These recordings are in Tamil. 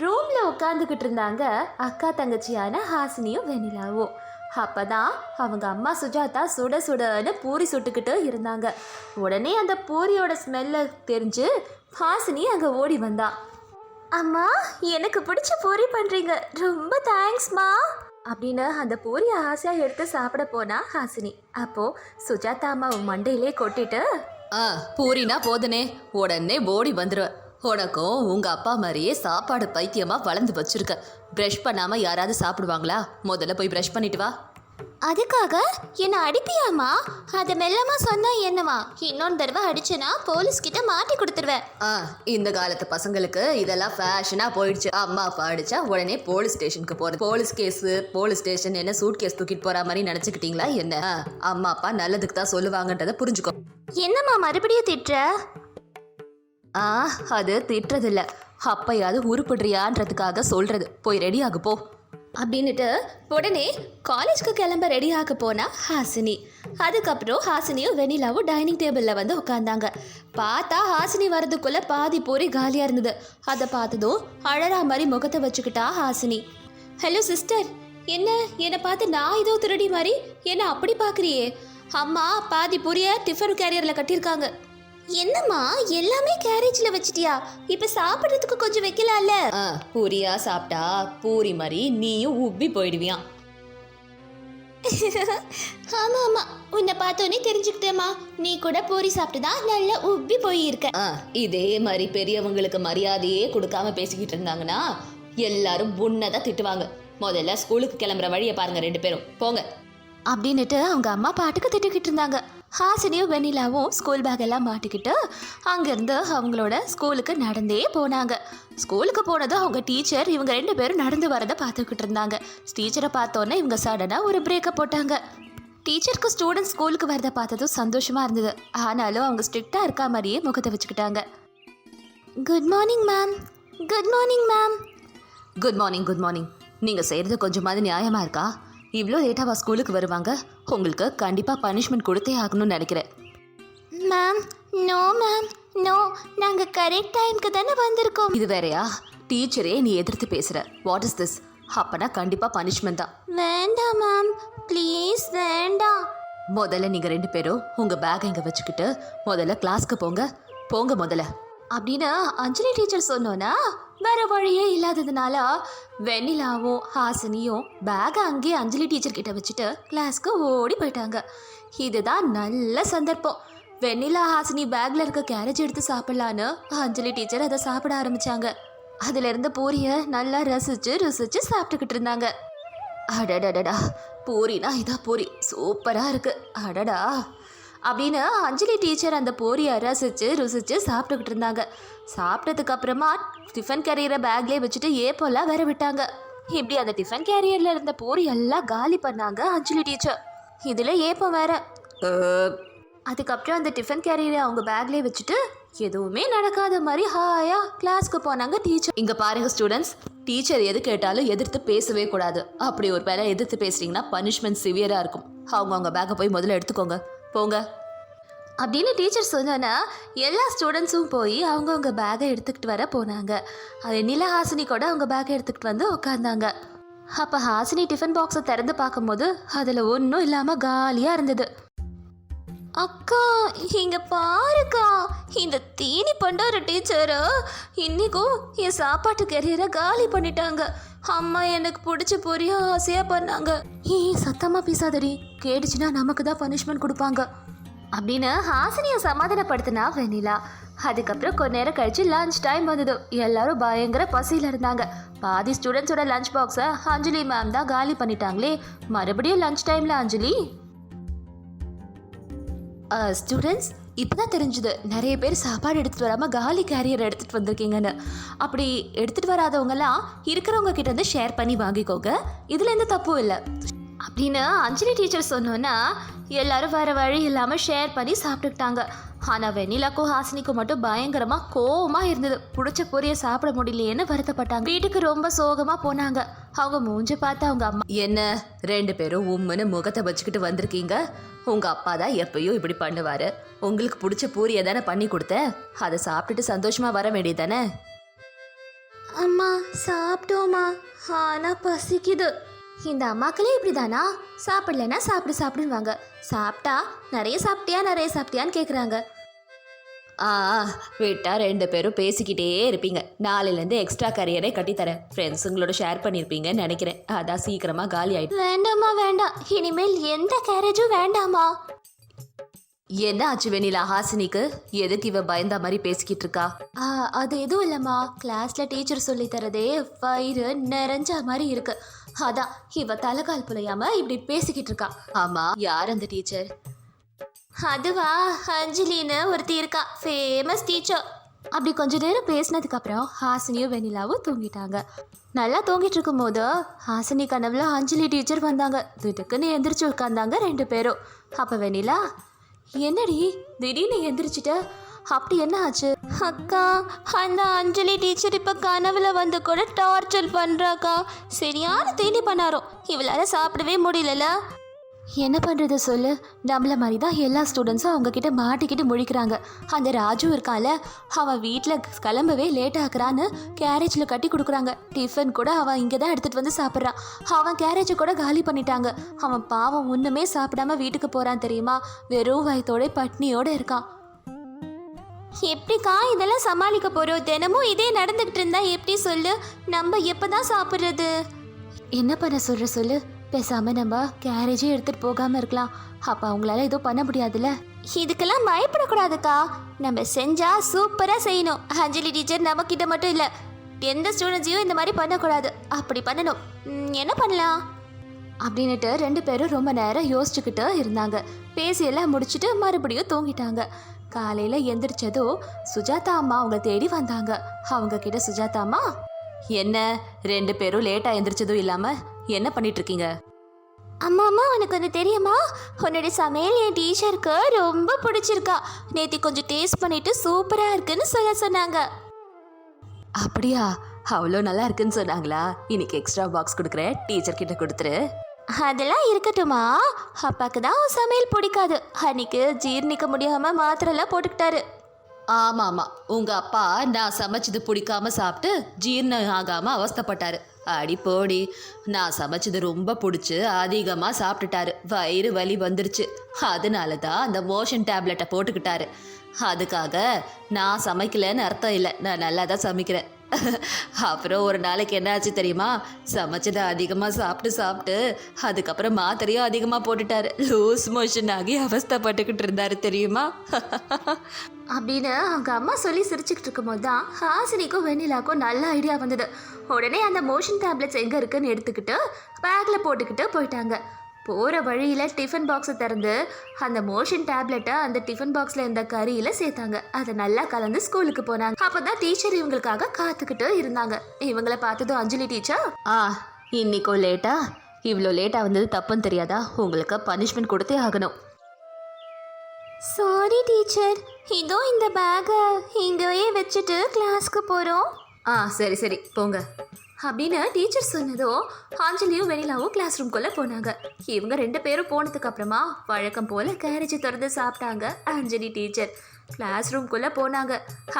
ரூம்ல உட்காந்துக்கிட்டு இருந்தாங்க அக்கா தங்கச்சியான ஹாசினியும் வெண்ணிலாவும். அப்பதான் அவங்க அம்மா சுஜாதா சுட சுடன்னு பூரி சுட்டுக்கிட்டு இருந்தாங்க. உடனே அந்த பூரியோட ஸ்மெல்ல தெரிஞ்சு ஹாசினி அங்கே ஓடி வந்தா. அம்மா எனக்கு பிடிச்ச பூரி பண்ணுறீங்க ரொம்ப தேங்க்ஸ்மா அப்படின்னு அந்த பூரியை ஆசையாக எடுத்து சாப்பிட போனா ஹாசினி. அப்போ சுஜாதா அம்மா மண்டையிலே கொட்டிட்டு ஆ பூரினா போதுனே உடனே ஓடி வந்துடுவேன் உனக்கும் உங்க அப்பா மாதிரியே சாப்பாடு பைத்தியமா வளர்ந்து வச்சிருக்க. ப்ரஷ் பண்ணாம யாராவது சாப்பிடுவாங்களா? முதல்ல போய் ப்ரஷ் பண்ணிட்டு வா. அதுக்காக என்னை அடிப்பியாம்மா அதை மெல்லமா சொன்னா என்னம்மா இன்னொன்று தடவை அடிச்சேன்னா போலீஸ் கிட்ட மாட்டி கொடுத்துருவேன். ஆ இந்த காலத்து பசங்களுக்கு இதெல்லாம் ஃபேஷனா போயிடுச்சு. அம்மா அப்பா அடிச்சா உடனே போலீஸ் ஸ்டேஷனுக்கு போறது. போலீஸ் கேஸ் போலீஸ் ஸ்டேஷன் என்ன சூட் கேஸ் தூக்கிட்டு போற மாதிரி நினைச்சுக்கிட்டீங்களா என்ன? ஆ, அம்மா அப்பா நல்லதுக்கு தான் சொல்லுவாங்கன்றத புரிஞ்சுக்கோ. என்னம்மா மறுபடியும் திட்டுற? ஆ அது திட்டுறதில்ல. அப்பையாவது உருப்படுறியான்றதுக்காக சொல்றது. போய் ரெடி ஆகு போ. அப்படின்னுட்டு உடனே காலேஜ்க்கு கிளம்ப ரெடி ஆக போனா ஹாசினி. அதுக்கப்புறம் ஹாசினியும் வெண்ணிலாவும் டைனிங் டேபிளில் வந்து உட்காந்தாங்க பார்த்தா ஹாசினி வரதுக்குள்ள பாதி பூரி காலியாக இருந்தது. அதை பார்த்ததும் அழறா மாதிரி முகத்தை வச்சுக்கிட்டா ஹாசினி. ஹலோ சிஸ்டர் என்ன? என்னை பார்த்து நான் ஏதோ திருடி மாதிரி? என்ன அப்படி பார்க்குறியே? அம்மா பாதி பூரியை டிஃபன் கேரியரில் கட்டியிருக்காங்க. என்னம்மா எல்லாமே கேரேஜில் வச்சிட்டியா? இப்போ சாப்பிட்றதுக்கு கொஞ்சம் வைக்கலாம்ல. ஆ பூரியா சாப்பிட்டா பூரி மாதிரி நீயும் உப்பி போயிடுவியான் ஆமா ஆமா. உன்னை பார்த்தோன்னே தெரிஞ்சுக்கிட்டேம்மா. நீ கூட பூரி சாப்பிட்டு தான் நல்லா உப்பி போயிருக்க. இதே மாதிரி பெரியவங்களுக்கு மரியாதையே கொடுக்காம பேசிக்கிட்டு இருந்தாங்கன்னா எல்லாரும் உன்னதான் திட்டுவாங்க. முதல்ல ஸ்கூலுக்கு கிளம்புற வழியை பாருங்க ரெண்டு பேரும். போங்க. அப்படின்னுட்டு அவங்க அம்மா பாட்டுக்கு திட்டுக்கிட்டு இருந்தாங்க. ஹாசினியும் வெண்ணிலாவும் ஸ்கூல் பேக் எல்லாம் மாட்டிக்கிட்டு அங்கேருந்து அவங்களோட ஸ்கூலுக்கு நடந்தே போனாங்க. ஸ்கூலுக்கு போனதும் அவங்க டீச்சர் இவங்க ரெண்டு பேரும் நடந்து வரதை பார்த்துக்கிட்டு இருந்தாங்க. டீச்சரை பார்த்தோன்னே இவங்க சடனாக ஒரு பிரேக்கை போட்டாங்க. டீச்சருக்கு ஸ்டூடெண்ட் ஸ்கூலுக்கு வரதை பார்த்ததும் சந்தோஷமாக இருந்தது. ஆனாலும் அவங்க ஸ்ட்ரிக்டாக இருக்கா மாதிரியே முகத்தை வச்சுக்கிட்டாங்க. Good morning ma'am good morning ma'am good morning good morning நீங்கள் செய்கிறது கொஞ்சமாவது நியாயமாக இருக்கா? இவ்வளோ லேட்டாவா ஸ்கூலுக்கு வருவாங்க. உங்களுக்கு கண்டிப்பா பனிஷ்மெண்ட் கொடுத்தே ஆகணும்னு நினைக்கிறேன். Ma'am no ma'am no. நாங்கள் கரெக்ட் டைம்க்கு தானே வந்திருக்கோம். இது வேறயா? டீச்சரே நீ எதிர்த்து பேசுற. வாட் இஸ் திஸ் அப்பனா கண்டிப்பா பனிஷ்மெண்ட் தான். வேண்டாம் மேம். ப்ளீஸ் வேண்டாம். முதல்ல நீங்க ரெண்டு பேரும் உங்க பேக்கை இங்க வச்சுக்கிட்டு முதல்ல கிளாஸ்க்கு போங்க. போங்க முதல்ல. அப்படின்னு அஞ்சலி டீச்சர் சொன்னோன்னா வேற வழியே இல்லாததுனால வெண்ணிலாவும் ஹாசினியும் பேகை அங்கேயே அஞ்சலி டீச்சர் கிட்ட வச்சுட்டு கிளாஸ்க்கு ஓடி போயிட்டாங்க. இதுதான் நல்ல சந்தர்ப்பம். வெண்ணிலா ஹாசினி பேக்ல இருக்க கேரேஜ் எடுத்து சாப்பிடலான்னு அஞ்சலி டீச்சர் அதை சாப்பிட ஆரம்பிச்சாங்க. அதுல இருந்த பூரிய நல்லா ரசிச்சு ருசிச்சு சாப்பிட்டுக்கிட்டு இருந்தாங்க. அடடடடா பூரினா இதா பூரி. சூப்பரா இருக்கு. அடடா. அப்படின்னு அஞ்சலி டீச்சர் அந்த பொரியை ரசிச்சு ருசிச்சு சாப்பிட்டுக்கிட்டு இருந்தாங்க. சாப்பிட்டதுக்கு அப்புறமா டிஃபன் கேரியரை பேக்லேயே வச்சுட்டு ஏப்போல்லாம் வேற விட்டாங்க. இப்படி அந்த டிஃபன் கேரியர்ல இருந்த பொரி எல்லாம் காலி பண்ணாங்க அஞ்சலி டீச்சர். இதுல ஏப்பம் வேற. அதுக்கப்புறம் அந்த டிஃபன் கேரியரை அவங்க பேக்லேயே வச்சுட்டு எதுவுமே நடக்காத மாதிரி ஹாயா கிளாஸ்க்கு போனாங்க டீச்சர் இங்க பாருங்க ஸ்டூடெண்ட்ஸ் டீச்சர் எது கேட்டாலும் எதிர்த்து பேசவே கூடாது. அப்படி ஒரு பேரை எதிர்த்து பேசுறீங்கன்னா பனிஷ்மெண்ட் சிவியரா இருக்கும். அவங்க அவங்க பேக்கை போய் முதல்ல எடுத்துக்கோங்க. போங்க. அப்படின்னு டீச்சர் சொன்னோன்னா எல்லா ஸ்டூடெண்ட்ஸும் போய் அவங்கவுங்க பேகை எடுத்துக்கிட்டு வர போனாங்க. அது நிலஹாசினி கூட அவங்க பேக்கை எடுத்துக்கிட்டு வந்து உட்காந்தாங்க அப்போ ஹாசினி டிஃபன் பாக்ஸை திறந்து பார்க்கும்போது அதில் ஒன்றும் இல்லாமல் காலியாக இருந்தது. அக்கா இங்க பாருக்கா இந்த தீனி பண்டார டீச்சரு இன்னைக்கும் என் சாப்பாட்டு கெரியரை காலி பண்ணிட்டாங்க. அம்மா எனக்கு பிடிச்ச பொரிய ஆசையா பண்ணாங்க. ஏ சத்தமா பேசாதடி. கேட்டுச்சுன்னா நமக்கு தான் பனிஷ்மெண்ட் கொடுப்பாங்க. அப்படின்னு ஹாசினியை சமாதானப்படுத்தினா வெனிலா அதுக்கப்புறம் கொஞ்ச நேரம் கழிச்சு லஞ்ச் டைம் வந்தது. எல்லாரும் பயங்கர பசியில் இருந்தாங்க. பாதி ஸ்டூடெண்ட்ஸோட லஞ்ச் பாக்ஸை அஞ்சலி மேம் தான் காலி பண்ணிட்டாங்களே. மறுபடியும் லஞ்ச் டைமில் அஞ்சலி? ஸ்டூடெண்ட்ஸ் இப்போ தான் தெரிஞ்சுது நிறைய பேர் சாப்பாடு எடுத்துகிட்டு வராமல் காலி கேரியர் எடுத்துகிட்டு வந்திருக்கீங்கன்னு. அப்படி எடுத்துகிட்டு வராதவங்கெல்லாம் இருக்கிறவங்க கிட்டேருந்து ஷேர் பண்ணி வாங்கிக்கோங்க. இதில் எந்த தப்பும் இல்லை. அப்படின்னு அஞ்சலி டீச்சர் சொன்னோன்னா எல்லாரும் வேறு வழி இல்லாமல் ஷேர் பண்ணி சாப்பிட்டுக்கிட்டாங்க. ஆனால் வெண்ணிலாக்கும் ஹாசினிக்கும் மட்டும் பயங்கரமாக கோவமாக இருந்தது. பிடிச்ச பொரிய சாப்பிட முடியலையேன்னு வருத்தப்பட்டாங்க. வீட்டுக்கு ரொம்ப சோகமாக போனாங்க. அவங்க மூஞ்ச பார்த்து அவங்க அம்மா என்ன? ரெண்டு பேரும் உம்முன்னு முகத்தை வச்சுக்கிட்டு வந்திருக்கீங்க? உங்க அப்பா தான் எப்பயும் இப்படி பண்ணுவாரு. உங்களுக்கு பிடிச்ச பூரியை தானே பண்ணி கொடுத்தேன் அதை சாப்பிட்டுட்டு சந்தோஷமா வர வேண்டியதானே அம்மா சாப்பிட்டோமா ஆனால் பசிக்குது. இந்த அம்மாக்களே இப்படிதானா? சாப்பிடலன்னா சாப்பிடு சாப்பிடுவாங்க சாப்பிட்டா நிறைய சாப்பிட்டியா நிறைய சாப்பிட்டியான்னு கேட்குறாங்க ஆ விட்டா ரெண்டு பேரும் பேசிக்கிட்டே இருப்பீங்க. நாளையிலேருந்து எக்ஸ்ட்ரா கரியரே கட்டித்தரேன். ஃப்ரெண்ட்ஸுங்களோட ஷேர் பண்ணியிருப்பீங்கன்னு நினைக்கிறேன். அதான் சீக்கிரமாக காலி ஆயிட்டு வேண்டாம்மா வேண்டாம். இனிமேல் எந்த கேரேஜும் வேண்டாமா என்ன ஆச்சு வெண்ணிலா ஹாசினிக்கு? எதுக்கு இவ பயந்த மாதிரி பேசிக்கிட்டு இருக்கா? அது எதுவும் இல்லைம்மா. கிளாஸில் டீச்சர் சொல்லி தரதே வயிறு நிறைஞ்ச மாதிரி இருக்கு. அதான் இவ தலைகால் புலையாம இப்படி பேசிக்கிட்டு இருக்கா. ஆமா யார் அந்த டீச்சர்? அதுவா அஞ்சலின்னு ஒருத்தி இருக்கா. ஃபேமஸ் டீச்சர் அப்படி கொஞ்ச நேரம் பேசினதுக்கு அப்புறம் ஹாசினியும் வெண்ணிலாவும் தூங்கிட்டாங்க. நல்லா தூங்கிட்டு இருக்கும்போது ஹாசினி கனவுல அஞ்சலி டீச்சர் வந்தாங்க. திடுக்குன்னு எந்திரிச்சு உட்காந்தாங்க ரெண்டு பேரும். அப்போ வெண்ணிலா என்னடி திடீர்னு எந்திரிச்சிட்ட? அப்படி என்ன ஆச்சு? அக்கா அந்த அஞ்சலி டீச்சர் இப்போ கனவுல வந்து கூட டார்ச்சர் பண்ணுறாக்கா சரியான தீனி பண்ணாரோ. இவளால் சாப்பிடவே முடியலல்ல என்ன பண்ணுறது சொல்லு? நம்மள மாதிரி தான் எல்லா ஸ்டூடெண்ட்ஸும் அவங்கக்கிட்ட மாட்டிக்கிட்டு முழிக்கிறாங்க. அந்த ராஜு இருக்கால அவன் வீட்டில் கிளம்பவே லேட் ஆகுறான்னு கேரேஜில் கட்டி கொடுக்குறாங்க. டிஃபன் கூட அவன் இங்கே தான் எடுத்துகிட்டு வந்து சாப்பிட்றான் அவன் கேரேஜை கூட காலி பண்ணிட்டாங்க. அவன் பாவம் ஒன்றுமே சாப்பிடாம வீட்டுக்கு போகிறான் தெரியுமா? வெறும் வயத்தோட பட்னியோடு இருக்கான். எப்படிக்கா இதெல்லாம் சமாளிக்க போகிறோம் தினமும் இதே நடந்துக்கிட்டு இருந்தா எப்படி சொல்லு? நம்ம எப்போ தான் சாப்பிட்றது? என்ன பண்ண சொல்கிற சொல்லு? பேசாம நம்ம கேரேஜே எடுத்துட்டு போகாம இருக்கலாம். அப்ப அவங்களால எதுவும் பண்ண முடியாதுல்ல? இதுக்கெல்லாம் பயப்படக்கூடாதுக்கா. நம்ம செஞ்சா சூப்பரா செய்யணும். அஞ்சலி டீச்சர் நம்ம கிட்ட மட்டும் இல்ல. எந்த ஸ்டூடெண்ட்ஸையும் இந்த மாதிரி பண்ணக்கூடாது. அப்படி பண்ணணும். என்ன பண்ணலாம்? அப்படின்னுட்டு ரெண்டு பேரும் ரொம்ப நேரம் யோசிச்சுக்கிட்டு இருந்தாங்க. பேசியெல்லாம் முடிச்சுட்டு மறுபடியும் தூங்கிட்டாங்க. காலையில எந்திரிச்சதோ சுஜாதா அம்மா அவங்க தேடி வந்தாங்க. அவங்க கிட்ட சுஜாதா அம்மா என்ன? ரெண்டு பேரும் லேட்டா எந்திரிச்சதும் இல்லாம என்ன பண்ணிட்டு இருக்கீங்க? அம்மா அம்மா உனக்கு ஒன்று தெரியுமா? உன்னுடைய சமையல் என் டீச்சருக்கு ரொம்ப பிடிச்சிருக்கா. நேத்தி கொஞ்சம் டேஸ்ட் பண்ணிட்டு சூப்பராக இருக்குன்னு சொல்ல சொன்னாங்க. அப்படியா? அவ்வளோ நல்லா இருக்குன்னு சொன்னாங்களா? இன்னைக்கு எக்ஸ்ட்ரா பாக்ஸ் கொடுக்குறேன். டீச்சர் கிட்ட கொடுத்துரு. அதெல்லாம் இருக்கட்டுமா அப்பாக்கு தான் உன் சமையல் பிடிக்காது. அன்னைக்கு ஜீர்ணிக்க முடியாமல் மாத்திரைலாம் போட்டுக்கிட்டாரு. ஆமாம் ஆமாம் உங்கள் அப்பா நான் சமைச்சது பிடிக்காம சாப்பிட்டு ஜீரணம் ஆகாமல் அவஸ்தப்பட்டாரு. அடி போடி. நான் சமைச்சது ரொம்ப பிடிச்சி அதிகமாக சாப்பிட்டுட்டாரு. வயிறு வலி வந்துருச்சு. அதனால தான் அந்த மோஷன் டேப்லெட்டை போட்டுக்கிட்டாரு. அதுக்காக நான் சமைக்கலன்னு அர்த்தம் இல்லை. நான் நல்லா தான் சமைக்கிறேன். அப்புறம் ஒரு நாளைக்கு என்ன ஆச்சு தெரியுமா? சமைச்சதை அதிகமாக சாப்பிட்டு சாப்பிட்டு அதுக்கப்புறம் மாத்திரையும் அதிகமாக போட்டுட்டாரு. லூஸ் மோஷன் ஆகி அவஸ்தப்பட்டுக்கிட்டு இருந்தாரு தெரியுமா? அப்படின்னு அவங்க அம்மா சொல்லி சிரிச்சுக்கிட்டு இருக்கும்போது தான் ஹாசினிக்கும் வெண்ணிலாக்கும் நல்ல ஐடியா வந்தது. உடனே அந்த மோஷன் டேப்லெட்ஸ் எங்கே இருக்குன்னு எடுத்துக்கிட்டு பேக்கில் போட்டுக்கிட்டு போயிட்டாங்க. போகிற வழியில் டிஃபன் பாக்ஸை திறந்து அந்த மோஷன் டேப்லெட்டை அந்த டிஃபன் பாக்ஸில் இருந்த கறியில் சேர்த்தாங்க. அதை நல்லா கலந்து ஸ்கூலுக்கு போனாங்க. அப்போ தான் டீச்சர் இவங்களுக்காக காத்துக்கிட்டு இருந்தாங்க. இவங்களை பார்த்ததும் அஞ்சலி டீச்சர் ஆ இன்னைக்கும் லேட்டா இவ்வளோ லேட்டாக வந்தது தப்புன்னு தெரியாதா? உங்களுக்கு பனிஷ்மெண்ட் கொடுத்தே ஆகணும். சாரி டீச்சர் இதோ இந்த பேக்கை இங்கேயே வச்சுட்டு கிளாஸ்க்கு போகிறோம் ஆ சரி சரி. போங்க. அப்படின்னு டீச்சர் சொன்னதோ ஆஞ்சலியும் வெனிலாவும் கிளாஸ் ரூம்குள்ளே போனாங்க. இவங்க ரெண்டு பேரும் போனதுக்கு அப்புறமா வழக்கம் போல கேரேஜை திறந்து சாப்பிட்டாங்க ஆஞ்சலி டீச்சர் கிளாஸ் ரூம்குள்ளே போனாங்க.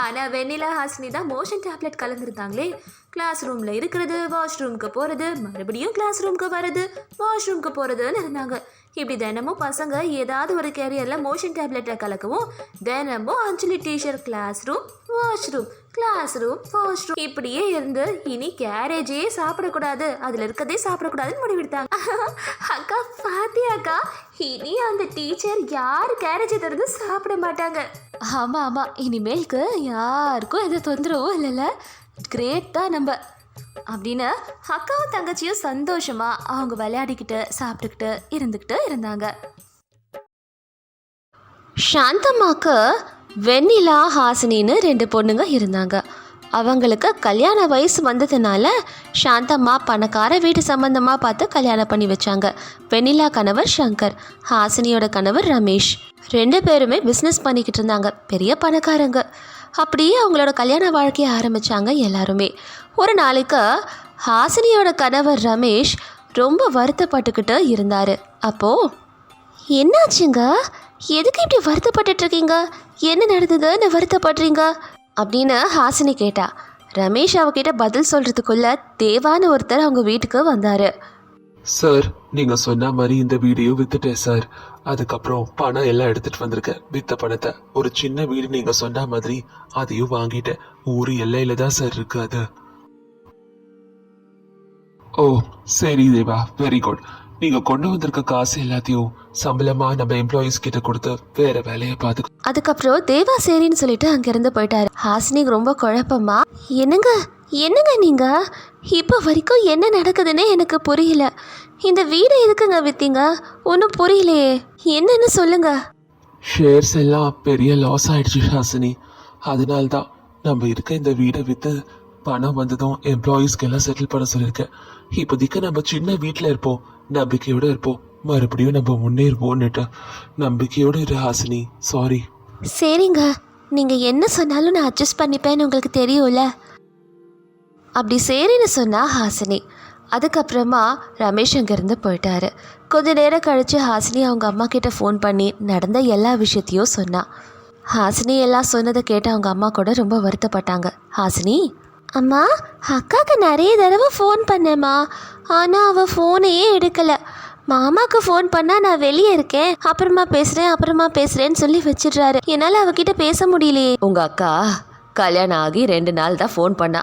ஆனால் வெண்ணிலா ஹாசினி தான் மோஷன் டேப்லெட் கலந்துருந்தாங்களே. கிளாஸ் ரூமில் இருக்கிறது வாஷ்ரூம்க்கு போகிறது மறுபடியும் கிளாஸ் ரூம்க்கு வர்றது வாஷ்ரூம்க்கு போகிறதுன்னு இருந்தாங்க. இப்படி தினமும் பசங்க ஏதாவது ஒரு கேரியரில் மோஷன் டேப்லெட்டை கலக்கவும் தினமும் Anjali teacher classroom washroom classroom washroom இப்படியே இருந்து இனி கேரேஜே சாப்பிடக்கூடாது. அதில் இருக்கதே சாப்பிடக்கூடாதுன்னு முடிவெடுத்தாங்க. அக்கா பாத்தியாக்கா இனி அந்த டீச்சர் யார் கேரேஜை திறந்து சாப்பிட மாட்டாங்க. ஆமாம் ஆமாம் இனிமேலுக்கு யாருக்கும் எந்த தொந்தரவும் இல்லைல்ல. கிரேட் தான் நம்ம. அப்படின்னு அக்காவும் தங்கச்சியும் சந்தோஷமா அவங்க விளையாடிக்கிட்டு சாப்பிட்டுக்கிட்டு இருந்துக்கிட்டு இருந்தாங்க. சாந்தம்மாக்கு வெண்ணிலா ஹாசினின்னு ரெண்டு பொண்ணுங்க இருந்தாங்க. அவங்களுக்கு கல்யாண வயசு வந்ததுனால சாந்தம்மா பணக்கார வீட்டு சம்பந்தமாக பார்த்து கல்யாணம் பண்ணி வச்சாங்க. வெண்ணிலா கணவர் சங்கர் ஹாசினியோட கணவர் ரமேஷ். ரெண்டு பேருமே பிஸ்னஸ் பண்ணிக்கிட்டு இருந்தாங்க. பெரிய பணக்காரங்க. அப்படியே அவங்களோட கல்யாண வாழ்க்கையை ஆரம்பித்தாங்க எல்லாருமே. ஒரு நாளைக்கு ஹாசினியோட கணவர் ரமேஷ் ரொம்ப வருத்தப்பட்டுக்கிட்டு இருந்தார். அப்போது என்னாச்சுங்க? எதுக்கு இப்படி வருத்தப்பட்டுட்ருக்கீங்க என்ன நடந்ததுன்னு வருத்தப்படுறீங்க? அப்படின்னு ஹாசினி கேட்டா. ரமேஷ் அவகிட்ட பதில் சொல்கிறதுக்குள்ள தேவான ஒருத்தர் அவங்க வீட்டுக்கு வந்தார். சார் நீங்க சொன்ன மாதிரி இந்த வீடையும் வித்துட்டேன் சார். அதுக்கப்புறம் பணம் எல்லாம் எடுத்துட்டு வந்திருக்கேன் வித்த பணத்தை ஒரு சின்ன வீடு நீங்க சொன்ன மாதிரி அதையும் வாங்கிட்டேன். ஊரு எல்லையில தான் சார் இருக்கு அது. ஓ சரி தேவா. வெரி குட் நீங்க கொண்டு வந்திருக்க காசு எல்லாத்தையும் சம்பளமா நம்ம எம்ப்ளாயீஸ் கிட்ட கொடுத்து வேற வேலையை பார்த்து அதுக்கப்புறம் தேவா சரின்னு சொல்லிட்டு அங்கேருந்து போயிட்டாரு. ஹாசினிக்கு ரொம்ப குழப்பமா என்னங்க என்னங்க நீங்க? இப்போ வரைக்கும் என்ன நடக்குதுன்னே எனக்கு புரியல. இந்த வீடு எதுக்குங்க வித்தீங்க? ஒன்றும் புரியலையே. என்னன்னு சொல்லுங்க. ஷேர்ஸ் எல்லாம் பெரிய லாஸ் ஆயிடுச்சு ஹாசினி. அதனால தான் நம்ம இருக்க இந்த வீடை வித்து பணம் வந்ததும் எம்ப்ளாயீஸ்க்கு எல்லாம் செட்டில் பண்ண சொல்லியிருக்கேன். இப்போதைக்கு நம்ம சின்ன வீட்டில் இருப்போம். நம்பிக்கையோட இருப்போம். மறுபடியும் நம்ம முன்னேறுவோம்னுட்டு நம்பிக்கையோட இரு ஹாசினி. சாரி சரிங்க. நீங்கள் என்ன சொன்னாலும் நான் அட்ஜஸ்ட் பண்ணிப்பேன்னு உங்களுக்கு தெரியும்ல. அப்படி சரின்னு சொன்னா ஹாசினி. அதுக்கப்புறமா ரமேஷ் அங்கேருந்து போயிட்டாரு. கொஞ்ச நேரம் கழித்து ஹாசினி அவங்க அம்மா கிட்ட ஃபோன் பண்ணி நடந்த எல்லா விஷயத்தையும் சொன்னா. ஹாசினி எல்லாம் சொன்னதை கேட்டு அவங்க அம்மா கூட ரொம்ப வருத்தப்பட்டாங்க. ஹாசினி? அம்மா அக்காவுக்கு நிறைய தடவை ஃபோன் பண்ணேம்மா. ஆனால் அவள் ஃபோனையே எடுக்கலை. மாமாக்கு ஃபோன் பண்ணால் நான் வெளியே இருக்கேன். அப்புறமா பேசுகிறேன் அப்புறமா பேசுகிறேன்னு சொல்லி வச்சிடுறாரு. என்னால் அவகிட்ட பேச முடியலையே. உங்கள் அக்கா கல்யாணம் ஆகி ரெண்டு நாள் தான் ஃபோன் பண்ணா.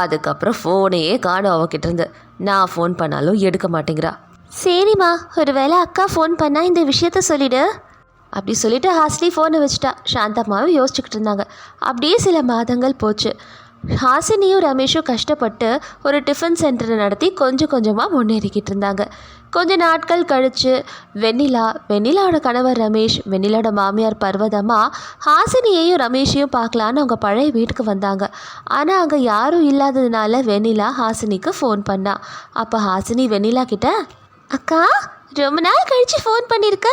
அதுக்கப்புறம் ஃபோனையே காணும் அவகிட்ட இருந்து. நான் ஃபோன் பண்ணாலும் எடுக்க மாட்டேங்கிறா. சரிம்மா ஒருவேளை அக்கா ஃபோன் பண்ணால் இந்த விஷயத்த சொல்லிடு. அப்படி சொல்லிட்டு ஹாசினி ஃபோனை வச்சுட்டா. சாந்தம்மாவும் யோசிச்சுக்கிட்டு இருந்தாங்க. அப்படியே சில மாதங்கள் போச்சு. ஹாசினியும் ரமேஷும் கஷ்டப்பட்டு ஒரு டிஃபன் சென்டரை நடத்தி கொஞ்சம் கொஞ்சமாக முன்னேறிக்கிட்டு இருந்தாங்க. கொஞ்ச நாட்கள் கழித்து வெண்ணிலா வெண்ணிலாவோட கணவர் ரமேஷ் வெண்ணிலாவோட மாமியார் பர்வதம்மா ஹாசினியையும் ரமேஷையும் பார்க்கலான்னு அவங்க பழைய வீட்டுக்கு வந்தாங்க. ஆனால் அங்கே யாரும் இல்லாததுனால வெண்ணிலா ஹாசினிக்கு ஃபோன் பண்ணா. அப்போ ஹாசினி வெண்ணிலா கிட்ட அக்கா ரொம்ப நாள் கழித்து ஃபோன் பண்ணியிருக்க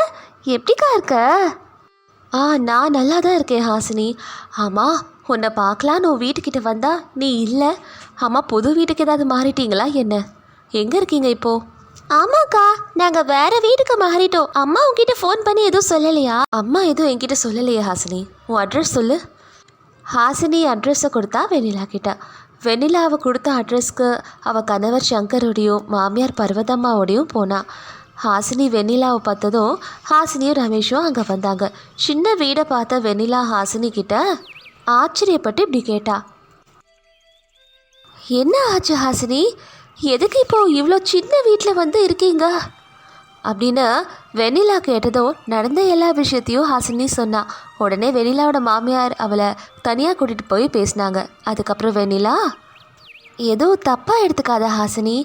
எப்படிக்கா இருக்க? ஆ நான் நல்லா தான் இருக்கேன் ஹாசினி. ஆமாம் உன்னை பார்க்கலான்னு உன் வீட்டுக்கிட்ட வந்தா நீ இல்லை? ஆமாம் புது வீட்டுக்கு ஏதாவது மாறிட்டீங்களா என்ன? எங்கே இருக்கீங்க இப்போ? ஆமாக்கா நாங்கள் வேற வீட்டுக்கு மாறிட்டோம். அம்மா உன்கிட்ட ஃபோன் பண்ணி எதுவும் சொல்லலையா? அம்மா எதுவும் என்கிட்ட சொல்லலையா ஹாசினி. உன் அட்ரஸ் சொல்லு. ஹாசினி அட்ரஸை கொடுத்தா வெண்ணிலா கிட்ட. வெண்ணிலாவை கொடுத்த அட்ரஸ்க்கு அவள் கணவர் சங்கரோடையும் மாமியார் பர்வதம்மாவோடையும் போனா. ஹாசினி வெண்ணிலாவை பார்த்ததும் ஹாசினியும் ரமேஷும் அங்கே வந்தாங்க. சின்ன வீடை பார்த்த வெண்ணிலா ஹாசினி கிட்ட ஆச்சரியப்பட்டு இப்படி கேட்டா. என்ன ஆச்சு ஹாசினி? எதுக்கு இப்போ இவ்வளோ சின்ன வீட்டில் வந்து இருக்கீங்க? அப்படின்னு வெண்ணிலா கேட்டதும் நடந்த எல்லா விஷயத்தையும் ஹாசினி சொன்னா. உடனே வெண்ணிலாவோட மாமியார் அவளை தனியாக கூட்டிகிட்டு போய் பேசினாங்க. அதுக்கப்புறம் வெண்ணிலா எதுவும் தப்பாக எடுத்துக்காத ஹாசினி.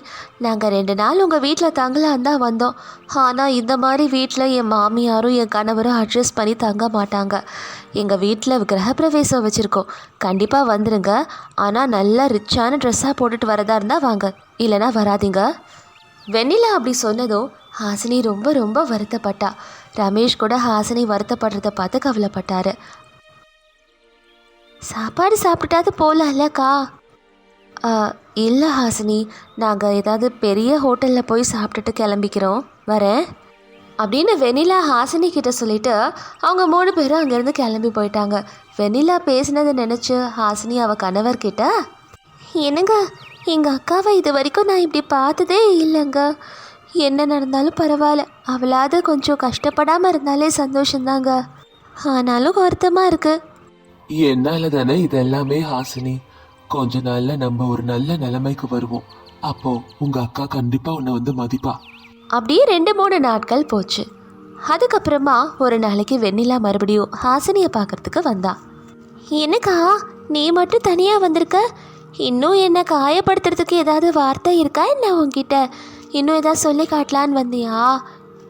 நாங்கள் ரெண்டு நாள் உங்கள் வீட்டில் தங்கலான் தான் வந்தோம். ஆனால் இந்த மாதிரி வீட்டில் என் மாமியாரும் என் கணவரும் அட்ஜஸ்ட் பண்ணி தங்க மாட்டாங்க. எங்கள் வீட்டில் கிரகப்பிரவேசம் வச்சுருக்கோம். கண்டிப்பாக வந்துடுங்க ஆனால் நல்லா ரிச்சான ட்ரெஸ்ஸாக போட்டுட்டு வரதா இருந்தால் வாங்க. இல்லைனா வராதீங்க. வெண்ணிலா அப்படி சொன்னதும் ஹாசினி ரொம்ப ரொம்ப வருத்தப்பட்டா. ரமேஷ் கூட ஹாசினி வருத்தப்படுறத பார்த்து கவலைப்பட்டாரு. சாப்பாடு சாப்பிட்டாது போகலாம்லக்கா இல்லை ஹாசினி. நாங்கள் ஏதாவது பெரிய ஹோட்டலில் போய் சாப்பிட்டுட்டு கிளம்பிக்கிறோம். வரேன். அப்படின்னு வெனிலா ஹாசினி கிட்ட சொல்லிட்டு அவங்க மூணு பேரும் அங்கேருந்து கிளம்பி போயிட்டாங்க. வெனிலா பேசினதை நினச்சி ஹாசினி அவள் கணவர்கிட்ட என்னங்க எங்கள் அக்காவை இது வரைக்கும் நான் இப்படி பார்த்ததே இல்லைங்க. என்ன நடந்தாலும் பரவாயில்ல. அவளாவது கொஞ்சம் கஷ்டப்படாமல் இருந்தாலே சந்தோஷந்தாங்க. ஆனாலும் வருத்தமாக இருக்குது என்னால் தானே இதெல்லாமே ஹாசினி. கொஞ்ச நாள்ல நம்ம ஒரு நல்ல நிலைமைக்கு வருவோம். அப்போ உங்க அக்கா கண்டிப்பா உன்னை வந்து மதிப்பா. அப்படியே ரெண்டு மூணு நாட்கள் போச்சு. அதுக்கப்புறமா ஒரு நாளைக்கு வெண்ணிலா மறுபடியும் ஹாசினியை பார்க்கறதுக்கு வந்தா. என்னக்கா நீ மட்டும் தனியாக வந்திருக்க? இன்னும் என்ன காயப்படுத்துறதுக்கு ஏதாவது வார்த்தை இருக்கா என்ன உன்கிட்ட? இன்னும் ஏதாவது சொல்லி காட்டலான்னு வந்தியா?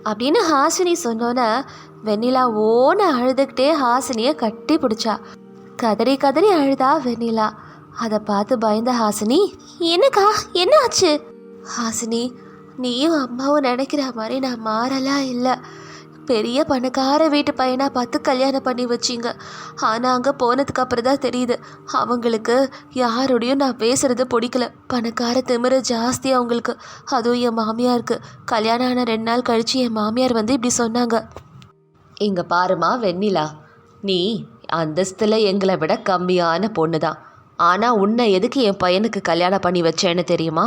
அப்படின்னு ஹாசினி சொன்னோன்னே வெண்ணிலா ஓன அழுதுகிட்டே ஹாசினியை கட்டி பிடிச்சா. கதறி கதறி அழுதா வெண்ணிலா. அதை பார்த்து பயந்த ஹாசினி என்னக்கா என்ன ஆச்சு? ஹாசினி நீயும் அம்மாவும் நினைக்கிற மாதிரி நான் மாறலாம் இல்லை. பெரிய பணக்கார வீட்டு பையனாக பார்த்து கல்யாணம் பண்ணி வச்சிங்க. ஆனால் அங்கே போனதுக்கு அப்புறம் தான் தெரியுது. அவங்களுக்கு யாரோடையும் நான் பேசுறது பிடிக்கல. பணக்கார திமிர ஜாஸ்தி அவங்களுக்கு. அதுவும் என் மாமியாருக்கு. கல்யாணம் ஆன ரெண்டு நாள் கழித்து என் மாமியார் வந்து இப்படி சொன்னாங்க. இங்கே பாருமா வெண்ணிலா. நீ அந்தஸ்தில் எங்களை விட கம்மியான பொண்ணு தான் ஆனால் உன்னை எதுக்கு என் பையனுக்கு கல்யாணம் பண்ணி வச்சேன்னு தெரியுமா?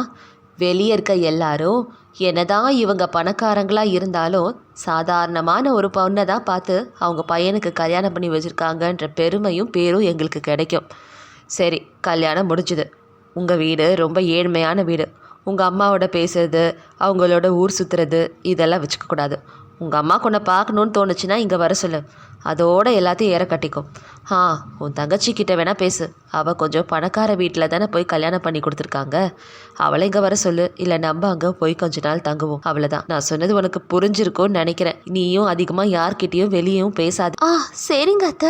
வெளியே இருக்க எல்லாரும் என்னதான் இவங்க பணக்காரங்களாக இருந்தாலும் சாதாரணமான ஒரு பொண்ணை தான் பார்த்து அவங்க பையனுக்கு கல்யாணம் பண்ணி வச்சுருக்காங்கன்ற பெருமையும் பேரும் எங்களுக்கு கிடைக்கும். சரி கல்யாணம் முடிஞ்சுது. உங்கள் வீடு ரொம்ப ஏழ்மையான வீடு. உங்கள் அம்மாவோட பேசுறது அவங்களோட ஊர் சுற்றுறது இதெல்லாம் வச்சுக்கக்கூடாது. உங்கள் அம்மா உன்னை பார்க்கணுன்னு தோணுச்சுன்னா இங்கே வர சொல்லு. அதோட எல்லாத்தையும் ஏற கட்டிக்கும். ஆ உன் தங்கச்சி கிட்ட வேணா பேசு. அவள் கொஞ்சம் பணக்கார வீட்டில் தானே போய் கல்யாணம் பண்ணி கொடுத்துருக்காங்க. அவளை இங்கே வர சொல்லு. இல்லை நம்ம அங்கே போய் கொஞ்ச நாள் தங்குவோம். அவ்வளோதான் நான் சொன்னது உனக்கு புரிஞ்சிருக்கும்னு நினைக்கிறேன். நீயும் அதிகமாக யார்கிட்டயும் வெளியும் பேசாத. ஆ சரிங்க அத்தை.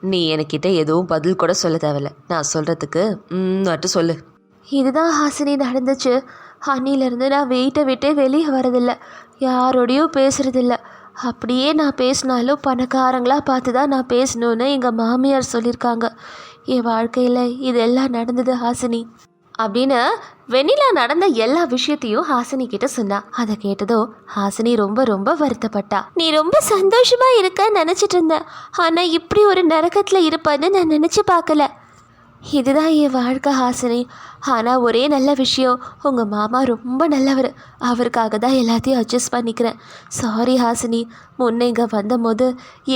நீ என்கிட்ட எதுவும் பதில் கூட சொல்ல தேவையில்ல. நான் சொல்கிறதுக்கு ம் மட்டும் சொல்லு. இதுதான் ஹாசினி நடந்துச்சு. அன்னிலேருந்து நான் வீட்டை விட்டே வெளியே வரதில்ல யாரோடையும் பேசுறதில்ல. அப்படியே நான் பேசினாலும் பணக்காரங்களாக பார்த்து தான் நான் பேசணுன்னு எங்கள் மாமியார் சொல்லியிருக்காங்க. என் வாழ்க்கையில் இதெல்லாம் நடந்தது ஹாசினி அப்படின்னு வெண்ணிலா நடந்த எல்லா விஷயத்தையும் ஹாசினி கிட்ட சொன்னா. அதை கேட்டதோ ஹாசினி ரொம்ப ரொம்ப வருத்தப்பட்டா. நீ ரொம்ப சந்தோஷமா இருக்க நினைச்சிட்டு இருந்த. ஆனா இப்படி ஒரு நரகத்துல இருப்பான்னு நான் நினைச்சு பார்க்கல. இதுதான் என் வாழ்க்கை ஹாசினி ஆனால் ஒரே நல்ல விஷயம் உங்கள் மாமா ரொம்ப நல்லவர். அவருக்காக தான் எல்லாத்தையும் அட்ஜஸ்ட் பண்ணிக்கிறேன். சாரி ஹாசினி. முன்ன இங்கே வந்தபோது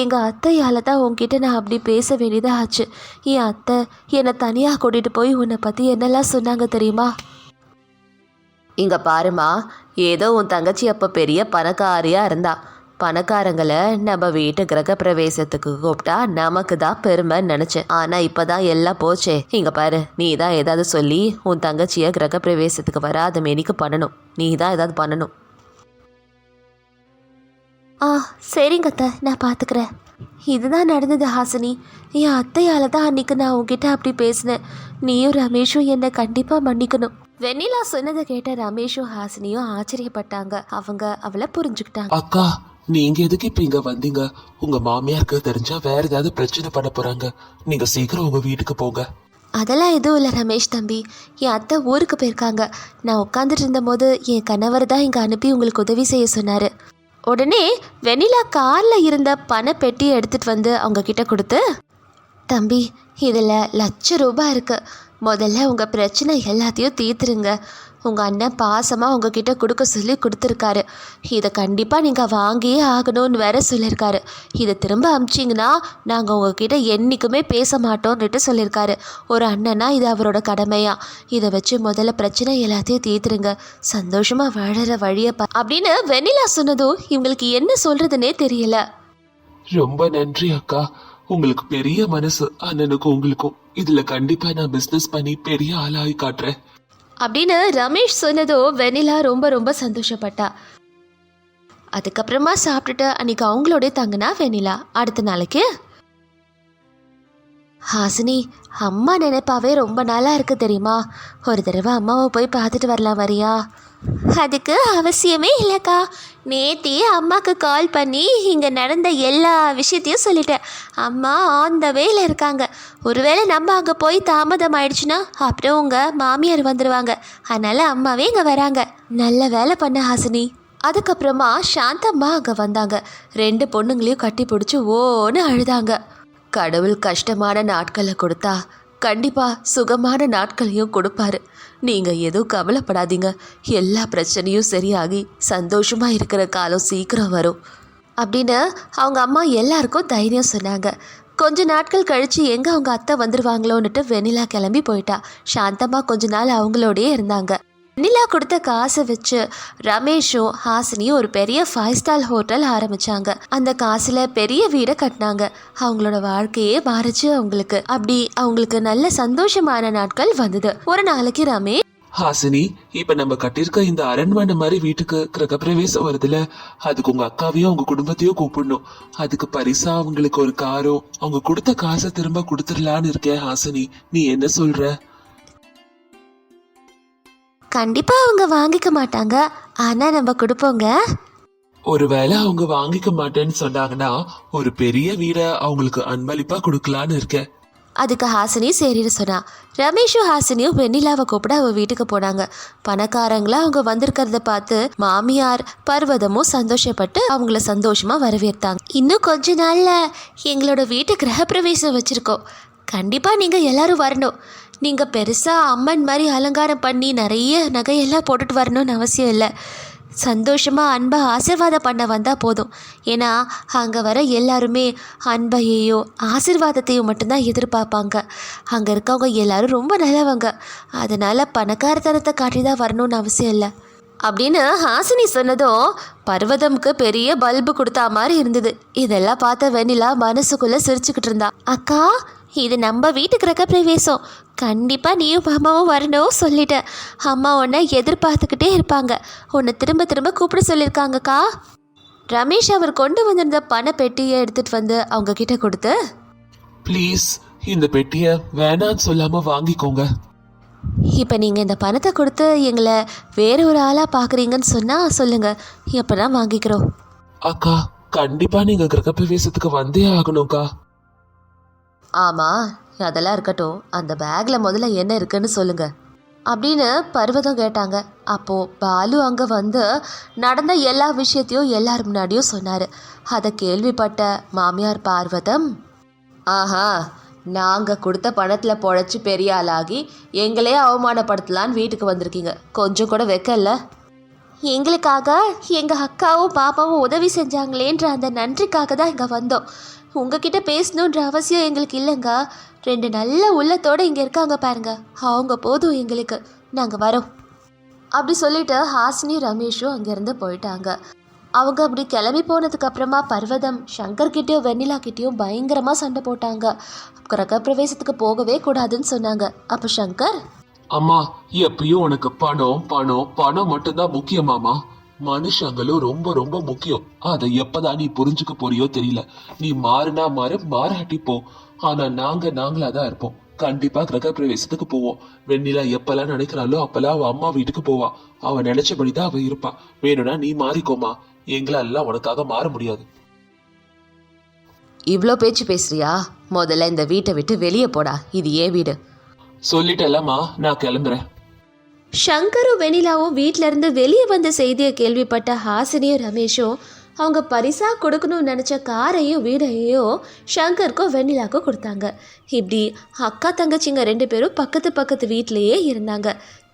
எங்கள் அத்தையால் தான் உங்ககிட்ட நான் அப்படி பேச வேண்டியதாக ஆச்சு என் அத்தை என்னை தனியாக கூட்டிகிட்டு போய் உன்னை பற்றி என்னெல்லாம் சொன்னாங்க தெரியுமா? இங்கே பாருமா ஏதோ உன் தங்கச்சி அப்போ பெரிய பணக்காரியாக இருந்தாள் பணக்காரங்களை நம்ம வீட்டு கிரக பிரவேசத்துக்கு கூப்பிட்டா நமக்கு தான் பெருமைன்னு நினச்சேன். ஆனால் இப்போ தான் எல்லாம் போச்சே. இங்கே பாரு நீ தான் ஏதாவது சொல்லி உன் தங்கச்சியை கிரக பிரவேசத்துக்கு வராத மேனிக்கு பண்ணணும். நீ தான் ஏதாவது பண்ணணும். ஆ சரிங்க அத்தை நான் பார்த்துக்கிறேன் இதுதான் நடந்தது ஹாசினி. என் அத்தையால் தான் அன்னைக்கு நான் உன்கிட்ட அப்படி பேசினேன். நீயும் ரமேஷும் என்னை கண்டிப்பாக மன்னிக்கணும். வெண்ணிலா சொன்னதை கேட்ட ரமேஷும் ஹாசினியும் ஆச்சரியப்பட்டாங்க. அவங்க அவளை புரிஞ்சுக்கிட்டாங்க. அக்கா நீங்க எதுக்கு இப்ப இங்க வந்தீங்க? உங்க மாமியாருக்கு தெரிஞ்சா வேற ஏதாவது பிரச்சனை பண்ண போறாங்க. நீங்க சீக்கிரம் உங்க வீட்டுக்கு போங்க. அதெல்லாம் எதுவும் இல்லை ரமேஷ் தம்பி. என் அத்தை ஊருக்கு போயிருக்காங்க. நான் உட்காந்துட்டு இருந்தபோது என் கணவர் தான் இங்கே அனுப்பி உங்களுக்கு உதவி செய்ய சொன்னார். உடனே வெண்ணிலா காரில் இருந்த பணப்பெட்டியை எடுத்துகிட்டு வந்து அவங்க கிட்ட கொடுத்து தம்பி இதில் லட்ச ரூபாய் இருக்குது முதல்ல உங்கள் பிரச்சனை எல்லாத்தையும் தீர்த்துருங்க. உங்கள் அண்ணன் பாசமாக உங்ககிட்ட கொடுக்க சொல்லி கொடுத்துருக்காரு. இதை கண்டிப்பாக நீங்கள் வாங்கியே ஆகணும்னு வேற சொல்லியிருக்காரு இதை திரும்ப அமிச்சிங்கன்னா நாங்கள் உங்ககிட்ட என்றைக்குமே பேச மாட்டோம்னுட்டு சொல்லியிருக்காரு ஒரு அண்ணனா இது அவரோட கடமையா? இதை வச்சு முதல்ல பிரச்சனை எல்லாத்தையும் தீர்த்துருங்க. சந்தோஷமாக வாழற வழியை பா அப்படின்னு வெண்ணிலா சொன்னதும் இவங்களுக்கு என்ன சொல்கிறதுனே தெரியல. ரொம்ப நன்றி அக்கா. உங்களுக்கு பெரிய மனசு அண்ணனுக்கும் உங்களுக்கும். இதுல கண்டிப்பா நான் பிசினஸ் பண்ணி பெரிய ஆளாகி காட்டுறேன். அப்படின்னு ரமேஷ் சொன்னதோ வெனிலா ரொம்ப ரொம்ப சந்தோஷப்பட்டா. அதுக்கப்புறமா சாப்பிட்டுட்டு அன்னைக்கு அவங்களோட தங்கினா வெனிலா அடுத்த நாளைக்கு ஹாசினி அம்மா நினைப்பாவே ரொம்ப நாளாக இருக்கு தெரியுமா? ஒரு தடவை அம்மாவை போய் பார்த்துட்டு வரலாம் வரியா? அதுக்கு அவசியமே இல்லைக்கா. நேத்தி அம்மாவுக்கு கால் பண்ணி இங்கே நடந்த எல்லா விஷயத்தையும் சொல்லிட்டேன். அம்மா ஆன் த வேல இருக்காங்க. ஒருவேளை நம்ம அங்கே போய் தாமதம் ஆயிடுச்சுன்னா அப்புறம் உங்கள் மாமியார் வந்துடுவாங்க அதனால அம்மாவே இங்கே வராங்க. நல்ல வேலை பண்ண ஹாசினி. அதுக்கப்புறமா சாந்தம்மா அங்கே வந்தாங்க. ரெண்டு பொண்ணுங்களையும் கட்டி பிடிச்சி ஓன்னு அழுதாங்க. கடவுள் கஷ்டமான நாட்களை கொடுத்தா கண்டிப்பா சுகமான நாட்களையும் கொடுப்பாரு. நீங்க எதுவும் கவலைப்படாதீங்க. எல்லா பிரச்சனையும் சரியாகி சந்தோஷமா இருக்கிற காலம் சீக்கிரம் வரும். அப்படின்னு அவங்க அம்மா எல்லாருக்கும் தைரியம் சொன்னாங்க. கொஞ்ச நாட்கள் கழிச்சு எங்க அவங்க அத்தை வந்துருவாங்களோன்னுட்டு வெண்ணிலா கிளம்பி போயிட்டா. சாந்தமாக கொஞ்ச நாள் அவங்களோடயே இருந்தாங்க. நிலா கொடுத்த காசை வச்சு ரமேஷும் ஹாசினியும் ஒரு பெரிய ஃபைவ் ஸ்டார் ஹோட்டல் ஆரம்பிச்சாங்க. அந்த காசுல பெரிய வீடை கட்டினாங்க. அவங்களோட வாழ்க்கையே மாறுச்சு அவங்களுக்கு. அப்படி அவங்களுக்கு நல்ல சந்தோஷமான நாட்கள் வந்தது. ஒரு நாளைக்கு ரமேஷ் ஹாசினி இப்ப நம்ம கட்டிருக்க இந்த அரண்மனை மாதிரி வீட்டுக்கு கிரகப்பிரவேசம் வருதுல அதுக்கு உங்க அக்காவையும் உங்க குடும்பத்தையும் கூப்பிடணும். அதுக்கு பரிசா அவங்களுக்கு ஒரு காரோ? அவங்க கொடுத்த காசை திரும்ப கொடுத்துடலான்னு இருக்கேன் ஹாசினி. நீ என்ன சொல்ற? கண்டிப்பா அவங்க வாங்கிக்க மாட்டாங்க. ஆனா நம்ம கொடுப்போங்க. ஒருவேளை அவங்க வாங்கிக்க மாட்டேன்னு சொன்னாங்கன்னா ஒரு பெரிய வீடை அவங்களுக்கு அன்பளிப்பா கொடுக்கலான்னு இருக்கேன். அதுக்கு ஹாசினி சரின்னு சொன்னா. ரமேஷும் ஹாசினியும் வெண்ணிலாவை கூப்பிட அவ வீட்டுக்கு போனாங்க. பணக்காரங்களா அவங்க வந்திருக்கிறத பார்த்து மாமியார் பர்வதமும் சந்தோஷப்பட்டு அவங்கள சந்தோஷமா வரவேற்றாங்க. இன்னும் கொஞ்ச நாள்ல எங்களோட வீட்டு கிரகப்பிரவேசம் வச்சிருக்கோம். கண்டிப்பா நீங்க எல்லாரும் வரணும். நீங்கள் பெருசாக அம்மன் மாதிரி அலங்காரம் பண்ணி நிறைய நகையெல்லாம் போட்டுட்டு வரணும்னு அவசியம் இல்லை. சந்தோஷமாக அன்பை ஆசீர்வாதம் பண்ண வந்தால் போதும். ஏன்னா அங்கே வர எல்லாருமே அன்பையையோ ஆசிர்வாதத்தையோ மட்டும்தான் எதிர்பார்ப்பாங்க. அங்கே இருக்கவங்க எல்லோரும் ரொம்ப நல்லவங்க. அதனால் பணக்காரத்தனத்தை காட்டி தான் வரணும்னு அவசியம் இல்லை. அப்படின்னு ஹாசினி சொன்னதும் பர்வதம்க்கு பெரிய பல்பு கொடுத்தா மாதிரி இருந்தது. இதெல்லாம் பார்த்த வெண்ணிலா மனசுக்குள்ளே சிரிச்சுக்கிட்டு இருந்தா. அக்கா இது நம்ம வீட்டு கிரக பிரவேசம். கண்டிப்பாக நீயும் மாமாவும் வரணும் சொல்லிட்டேன் அம்மா உன்னை எதிர்பார்த்துக்கிட்டே இருப்பாங்க. உன்னை திரும்ப திரும்ப கூப்பிட சொல்லியிருக்காங்கக்கா. ரமேஷ் அவர் கொண்டு வந்திருந்த பண பெட்டியை எடுத்துட்டு வந்து அவங்க கிட்ட கொடுத்து ப்ளீஸ் இந்த பெட்டியை வேணான்னு சொல்லாம வாங்கிக்கோங்க. இப்போ நீங்கள் இந்த பணத்தை கொடுத்து எங்களை வேற ஒரு ஆளாக பார்க்குறீங்கன்னு சொன்னால் சொல்லுங்கள் எப்போ தான் வாங்கிக்கிறோம்? அக்கா கண்டிப்பா நீங்க கிரகப்பிரவேசத்துக்கு வந்தே ஆகணும்க்கா. ஆமாம் அதெல்லாம் இருக்கட்டும். அந்த பேக்கில் முதல்ல என்ன இருக்குன்னு சொல்லுங்க. அப்படின்னு பர்வதம் கேட்டாங்க. அப்போது பாலு அங்கே வந்து நடந்த எல்லா விஷயத்தையும் எல்லார் முன்னாடியும் சொன்னார். அதை கேள்விப்பட்ட மாமியார் பார்வதம் ஆஹா நாங்கள் கொடுத்த பணத்தில் பொழைச்சி பெரிய ஆளாகி எங்களே அவமானப்படுத்தலான்னு வீட்டுக்கு வந்திருக்கீங்க. கொஞ்சம் கூட வைக்கல எங்களுக்காக எங்கள் அக்காவும் பாப்பாவும் உதவி செஞ்சாங்களேன்ற அந்த நன்றிக்காக தான் இங்கே வந்தோம். உங்ககிட்ட பேசணுன்ற அவசியம் எங்களுக்கு இல்லைங்க. ரெண்டு நல்ல உள்ளத்தோடு இங்கே இருக்காங்க பாருங்க. அவங்க போதும் எங்களுக்கு. நாங்கள் வரோம். அப்படி சொல்லிட்டு ஹாசினி ரமேஷும் அங்கேருந்து போயிட்டாங்க. அவங்க அப்படி கிளம்பி போனதுக்கு அப்புறமா பர்வதம் சங்கர்கிட்டயும் வெண்ணிலா கிட்டேயும் பயங்கரமாக சண்டை போட்டாங்க. கிரகப்பிரவேசத்துக்கு போகவே கூடாதுன்னு சொன்னாங்க. அப்போ சங்கர்? அம்மா எப்பயும் உனக்கு பணம் பணம் பணம் மட்டும்தான் முக்கியமாமா மனுஷங்களும் ரொம்ப ரொம்ப முக்கியம். அதை எப்பதான் நீ புரிஞ்சுக்க போறியோ தெரியல. நீ மாறினா மாறு மாறாட்டி போ. ஆனா நாங்க நாங்களா தான் இருப்போம். கண்டிப்பா கிரக பிரவேசத்துக்கு போவோம். வெண்ணிலா எப்பெல்லாம் நினைக்கிறாளோ அப்பெல்லாம் அவ அம்மா வீட்டுக்கு போவா. அவ நினைச்சபடிதான் அவ இருப்பா. வேணும்னா நீ மாறிக்கோமா. எங்களால உனக்காக மாற முடியாது. இவ்வளோ பேச்சு பேசுறியா? முதல்ல இந்த வீட்டை விட்டு வெளியே போடா. இது ஏன் வீடு? சொல்லிட்டேல்லம்மா நான் கிளம்புறேன். சங்கரும் வெண்ணிலாவும் வீட்டில இருந்து வெளியே வந்த செய்தியை கேள்விப்பட்ட ஹாசினியும் ரமேஷும் அவங்க பரிசா கொடுக்கணும்னு நினச்ச காரையும் வீடையும் ஷங்கருக்கும் வெண்ணிலாவுக்கும் கொடுத்தாங்க. இப்படி அக்கா தங்கச்சிங்க ரெண்டு பேரும் பக்கத்து பக்கத்து வீட்டிலேயே இருந்தாங்க.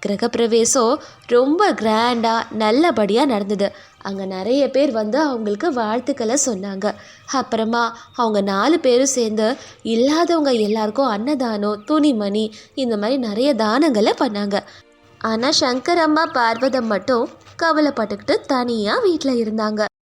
கிரகப்பிரவேசம் ரொம்ப கிராண்டாக நல்லபடியாக நடந்தது. அங்கே நிறைய பேர் வந்து அவங்களுக்கு வாழ்த்துக்களை சொன்னாங்க. அப்புறமா அவங்க நாலு பேரும் சேர்ந்து இல்லாதவங்க எல்லாருக்கும் அன்னதானம் துணிமணி இந்த மாதிரி நிறைய தானங்களை பண்ணாங்க. ஆனால் சங்கர் அம்மா பார்வதம் மட்டும் கவலைப்பட்டுக்கிட்டு தனியாக வீட்டில் இருந்தாங்க.